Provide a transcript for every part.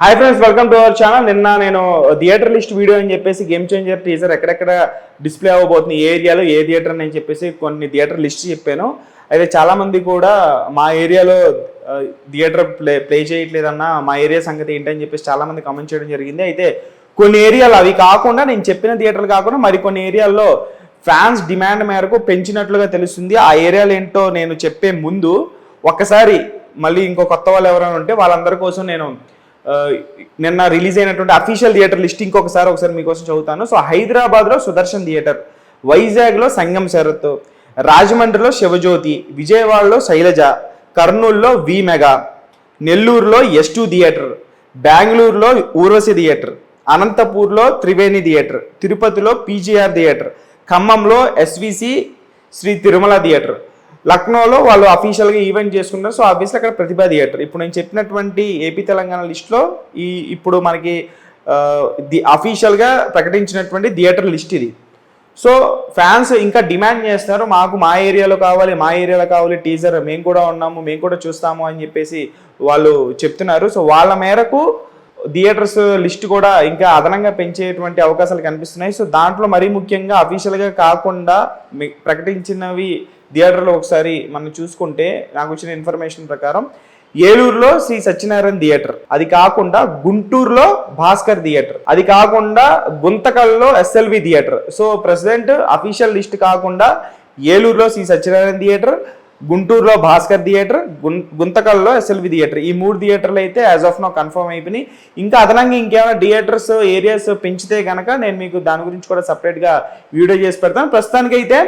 Hi friends welcome to our channel నిన్న నేను theatre list video అని చెప్పేసి గేమ్ చేంజర్ టీజర్ ఎక్కడెక్కడ డిస్ప్లే అవ్వబోతుంది ఏ ఏరియాలో ఏ థియేటర్ అని చెప్పేసి కొన్ని థియేటర్ లిస్ట్ చెప్పాను. అయితే చాలామంది కూడా మా ఏరియాలో థియేటర్ ప్లే ప్లే చేయట్లేదన్నా మా ఏరియా సంగతి ఏంటని చెప్పేసి చాలామంది కమెంట్ కామెంట్ చేయడం జరిగింది. అయితే కొన్ని ఏరియాలు అవి కాకుండా నేను చెప్పిన థియేటర్లు కాకుండా మరికొన్ని ఏరియాల్లో ఫ్యాన్స్ డిమాండ్ మేరకు పెంచినట్లుగా తెలుస్తుంది. ఆ ఏరియాలు ఏంటో నేను చెప్పే ముందు ఒక్కసారి మళ్ళీ ఇంకో కొత్త వాళ్ళు ఎవరైనా ఉంటే వాళ్ళందరి కోసం నేను నిన్న రిలీజ్ అయినటువంటి అఫీషియల్ థియేటర్ లిస్ట్ ఇంకొకసారి ఒకసారి మీకోసం చదువుతాను. సో హైదరాబాద్లో సుదర్శన్ థియేటర్ వైజాగ్లో సంగం శరత్ రాజమండ్రిలో శివజ్యోతి విజయవాడలో శైలజ కర్నూలులో వి మెగా నెల్లూరులో ఎస్ టూ థియేటర్ బెంగళూరులో ఊర్వశి థియేటర్ అనంతపూర్లో త్రివేణి థియేటర్ తిరుపతిలో పీజీఆర్ థియేటర్ ఖమ్మంలో ఎస్విసి శ్రీ తిరుమల థియేటర్ లక్నోలో వాళ్ళు అఫీషియల్గా ఈవెంట్ చేసుకుంటారు సో ఆబ్వియస్లీ అక్కడ ప్రతిభా థియేటర్ ఇప్పుడు నేను చెప్పినటువంటి ఏపీ తెలంగాణ లిస్ట్లో ఈ ఇప్పుడు మనకి ది అఫీషియల్గా ప్రకటించినటువంటి థియేటర్ లిస్ట్ ఇది. సో ఫ్యాన్స్ ఇంకా డిమాండ్ చేస్తున్నారు. మాకు మా ఏరియాలో కావాలి మా ఏరియాలో కావాలి టీజర్ మేము కూడా ఉన్నాము మేము కూడా చూస్తాము అని చెప్పేసి వాళ్ళు చెప్తున్నారు. సో వాళ్ళ మేరకు థియేటర్స్ లిస్ట్ కూడా ఇంకా అదనంగా పెంచేటువంటి అవకాశాలు కనిపిస్తున్నాయి. సో దాంట్లో మరీ ముఖ్యంగా అఫీషియల్గా కాకుండా మీ- ప్రకటించినవి థియేటర్లో ఒకసారి మనం చూసుకుంటే నాకు వచ్చిన ఇన్ఫర్మేషన్ ప్రకారం ఏలూరులో శ్రీ సత్యనారాయణ థియేటర్ అది కాకుండా గుంటూరులో భాస్కర్ థియేటర్ అది కాకుండా గుంతకల్లో SLV theatre. So president official list కాకుండా ఏలూరులో శ్రీ సత్యనారాయణ థియేటర్ గుంటూరులో భాస్కర్ థియేటర్ గుం గుంతకల్లో ఎస్ఎల్వి థియేటర్. ఈ మూడు థియేటర్లు అయితే యాజ్ ఆఫ్ నో కన్ఫర్మ్ అయిపోయినాయి. ఇంకా అదనంగా ఇంకేమైనా థియేటర్స్ ఏరియాస్ పెంచితే కనుక నేను మీకు దాని గురించి కూడా సపరేట్గా వీడియో చేసి పెడతాను. ప్రస్తుతానికైతే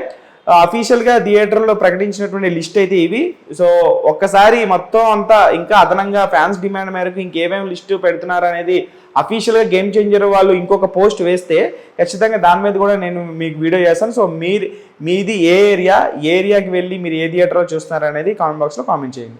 అఫీషియల్గా థియేటర్లో ప్రకటించినటువంటి లిస్ట్ అయితే ఇవి. సో ఒక్కసారి మొత్తం అంతా ఇంకా అదనంగా ఫ్యాన్స్ డిమాండ్ మేరకు ఇంకేమేమి లిస్ట్ పెడుతున్నారు అనేది అఫీషియల్గా గేమ్ చేంజర్ వాళ్ళు ఇంకొక పోస్ట్ వేస్తే ఖచ్చితంగా దాని మీద కూడా నేను మీకు వీడియో చేస్తాను. సో మీరు మీది ఏ ఏరియా ఏరియాకి వెళ్ళి మీరు ఏ థియేటర్లో చూస్తున్నారు అనేది కామెంట్ బాక్స్లో కామెంట్ చేయండి.